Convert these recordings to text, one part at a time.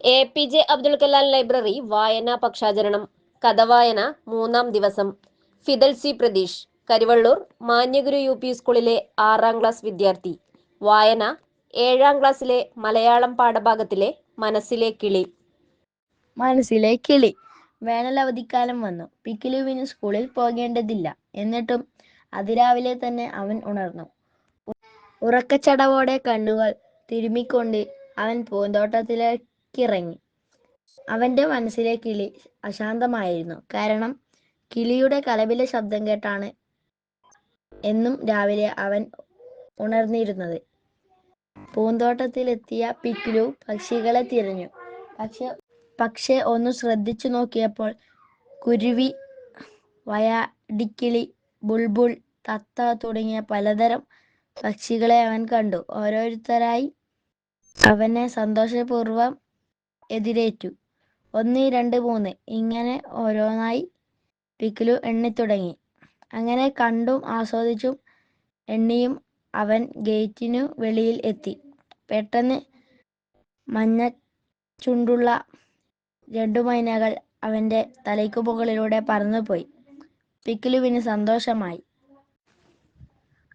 A P J Abdul Kalam library വായനാ പക്ഷാചരണം കഥവായന മൂന്നാം ദിവസം. Fidal C Pratheesh Karuvallur Manyaguru U P സ്കൂളിലെ ആറാം ക്ലാസ് വിദ്യാർത്ഥി. വായന ഏഴാം ക്ലാസ്സിലെ മലയാളം പാഠഭാഗത്തിലെ മനസ്സിലെ കിളി. മനസ്സിലെ കിളി. വേനലവധിക്കാലം വന്നു. പിക്കിലുവിന് സ്കൂളിൽ പോകേണ്ടതില്ല. എന്നിട്ടും അതിരാവിലെ തന്നെ അവൻ ഉണർന്നു. ഉറക്കച്ചടവോടെ കണ്ണുകൾ തിരുമ്മിക്കൊണ്ട് അവൻ പൂന്തോട്ടത്തിലേക്കിറങ്ങി അവന്റെ മനസ്സിലെ കിളി അശാന്തമായിരുന്നു. കാരണം കിളിയുടെ കലപില ശബ്ദം കേട്ടാണ് എന്നും രാവിലെ അവൻ ഉണർന്നിരുന്നത്. പൂന്തോട്ടത്തിലെത്തിയ പിക്കിലു പക്ഷികളെ തിരഞ്ഞു. പക്ഷെ പക്ഷെ ഒന്ന് ശ്രദ്ധിച്ചു നോക്കിയപ്പോൾ കുരുവി വയാടിക്കിളി ബുൾബുൾ തത്ത തുടങ്ങിയ പലതരം പക്ഷികളെ അവൻ കണ്ടു. ഓരോരുത്തരായി അവനെ സന്തോഷപൂർവം എതിരേറ്റു. ഒന്ന് രണ്ട് മൂന്ന്. ഇങ്ങനെ ഓരോന്നായി പിക്കിലു എണ്ണിത്തുടങ്ങി. അങ്ങനെ കണ്ടും ആസ്വദിച്ചും എണ്ണിയും അവൻ ഗേറ്റിനു വെളിയിൽ എത്തി. പെട്ടെന്ന് മഞ്ഞ ചുണ്ടുള്ള രണ്ടു മൈനകൾ അവന്റെ തലയ്ക്കു മുകളിലൂടെ പറന്നുപോയി. പിക്കിലുവിന് സന്തോഷമായി.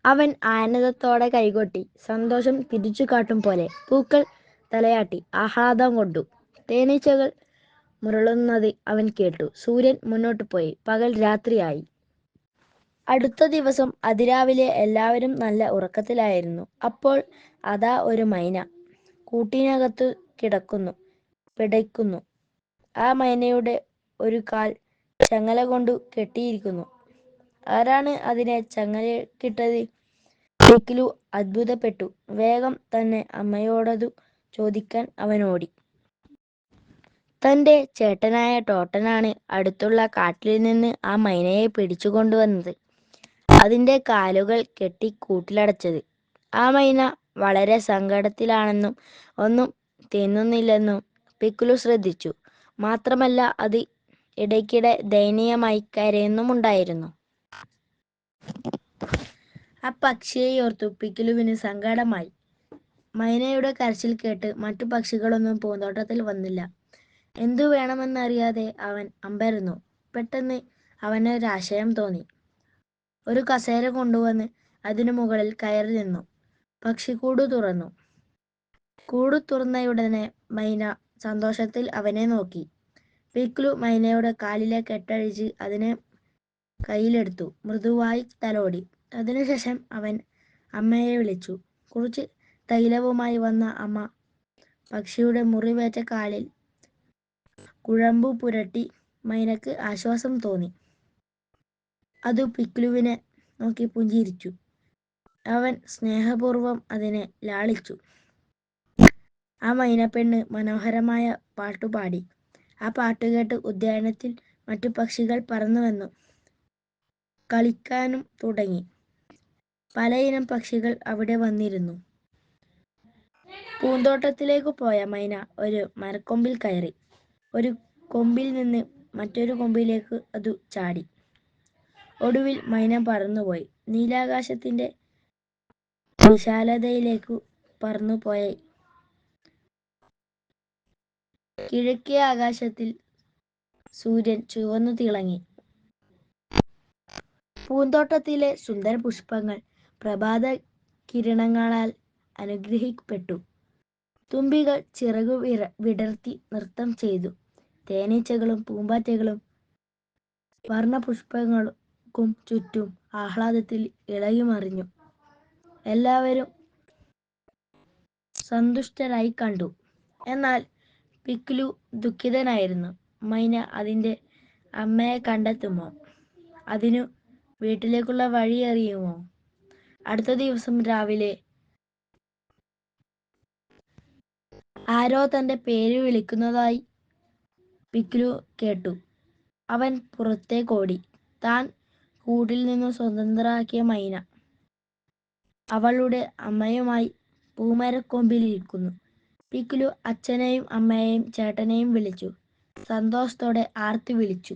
അവൻ ആനന്ദത്തോടെ കൈകൊട്ടി. സന്തോഷം തിരിച്ചു കാട്ടും പോലെ പൂക്കൾ തലയാട്ടി. ആഹ്ലാദം കൊണ്ടു. തേനീച്ചകൾ മുരളുന്നത് അവൻ കേട്ടു. സൂര്യൻ മുന്നോട്ട് പോയി. പകൽ രാത്രിയായി. അടുത്ത ദിവസം അതിരാവിലെ എല്ലാവരും നല്ല ഉറക്കത്തിലായിരുന്നു. അപ്പോൾ അതാ ഒരു മൈന കൂട്ടിനകത്ത് കിടക്കുന്നു പിടയ്ക്കുന്നു. ആ മൈനയുടെ ഒരു കാൽ ചങ്ങല കൊണ്ട് കെട്ടിയിരിക്കുന്നു. ആരാണ് അതിനെ ചങ്ങല കിട്ടത്? ടിക്കിലു അത്ഭുതപ്പെട്ടു. വേഗം തന്നെ അമ്മയോടതു ചോദിക്കാൻ അവനോടി. തന്റെ ചേട്ടനായ ടോട്ടനാണ് അടുത്തുള്ള കാട്ടിൽ നിന്ന് ആ മൈനയെ പിടിച്ചു കൊണ്ടുവന്നത്. അതിന്റെ കാലുകൾ കെട്ടി കൂട്ടിലടച്ചത്. ആ മൈന വളരെ സങ്കടത്തിലാണെന്നും ഒന്നും തിന്നുന്നില്ലെന്നും പിക്കുലു ശ്രദ്ധിച്ചു. മാത്രമല്ല അത് ഇടയ്ക്കിടെ ദയനീയമായി കരയുന്നുമുണ്ടായിരുന്നു. ആ പക്ഷിയെ ഓർത്തു പിക്കിലുവിന് സങ്കടമായി. മൈനയുടെ കരച്ചിൽ കേട്ട് മറ്റു പക്ഷികളൊന്നും പൂന്തോട്ടത്തിൽ വന്നില്ല. എന്തു വേണമെന്നറിയാതെ അവൻ അമ്പരന്നു. പെട്ടെന്ന് അവന് ഒരാശയം തോന്നി. ഒരു കസേര കൊണ്ടുവന്ന് അതിനു മുകളിൽ കയറി നിന്നു. പക്ഷിക്കൂട് തുറന്നു. കൂട് തുറന്നയുടനെ മൈന സന്തോഷത്തിൽ അവനെ നോക്കി. പിക്ലു മൈനയുടെ കാലിലെ കെട്ടഴിച്ച് അതിനെ കയ്യിലെടുത്തു. മൃദുവായി തലോടി. അതിനുശേഷം അവൻ അമ്മയെ വിളിച്ചു. കുറച്ച് തൈലവുമായി വന്ന അമ്മ പക്ഷിയുടെ മുറിവേറ്റ കാലിൽ കുഴമ്പു പുരട്ടി മൈനക്ക് ആശ്വാസം തോന്നി. അത് പിക്ലുവിനെ നോക്കി പുഞ്ചിരിച്ചു. അവൻ സ്നേഹപൂർവം അതിനെ ലാളിച്ചു. ആ മൈനപ്പെണ്ണ് മനോഹരമായ പാട്ടുപാടി ആ പാട്ട് കേട്ട് ഉദ്യാനത്തിൽ മറ്റു പക്ഷികൾ പറന്നു വന്നു. കളിക്കാനും തുടങ്ങി. പലയിനം പക്ഷികൾ അവിടെ വന്നിരുന്നു. പൂന്തോട്ടത്തിലേക്ക് പോയ മൈന ഒരു മരക്കൊമ്പിൽ കയറി. ഒരു കൊമ്പിൽ നിന്ന് മറ്റൊരു കൊമ്പിലേക്ക് അത് ചാടി. ഒടുവിൽ മൈന പറന്നുപോയി. നീലാകാശത്തിന്റെ വിശാലതയിലേക്ക് പറന്നുപോയ. കിഴക്കേ ആകാശത്തിൽ സൂര്യൻ ചുവന്നു തിളങ്ങി. പൂന്തോട്ടത്തിലെ സുന്ദര പുഷ്പങ്ങൾ പ്രഭാത കിരണങ്ങളാൽ അനുഗ്രഹിക്കപ്പെട്ടു. തുമ്പികൾ ചിറകു വിടർത്തി നൃത്തം ചെയ്തു. തേനീച്ചകളും പൂമ്പാറ്റകളും വർണപുഷ്പങ്ങൾക്കും ചുറ്റും ആഹ്ലാദത്തിൽ ഇളകിമറിഞ്ഞു എല്ലാവരും സന്തുഷ്ടരായി കണ്ടു. എന്നാൽ പിക്ലു ദുഃഖിതനായിരുന്നു. മൈന അതിന്റെ അമ്മയെ കണ്ടെത്തുമോ? അതിനു വീട്ടിലേക്കുള്ള വഴി അറിയുമോ? അടുത്ത ദിവസം രാവിലെ ആരോ തന്റെ പേര് വിളിക്കുന്നതായി പിക്ലു കേട്ടു. അവൻ പുറത്തേക്കോടി താൻ കൂട്ടിൽ നിന്ന് സ്വതന്ത്രമാക്കിയ മൈന. അവളുടെ അമ്മയുമായി പൂമരക്കൊമ്പിലിരിക്കുന്നു പിക്ലു അച്ഛനെയും അമ്മയെയും ചേട്ടനെയും വിളിച്ചു. സന്തോഷത്തോടെ ആർത്തി വിളിച്ചു.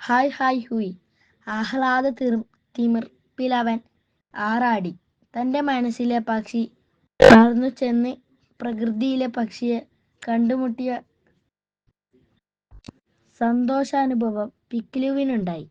ഹായ് ഹായ് ഹുയ്. ആഹ്ലാദ തിമിർപ്പിലവൻ ആറാടി. തന്റെ മനസ്സിലെ പക്ഷി പറന്നു ചെന്ന് പ്രകൃതിയിലെ പക്ഷിയെ കണ്ടുമുട്ടിയ സന്തോഷാനുഭവം പിക്ലുവിനുണ്ടായി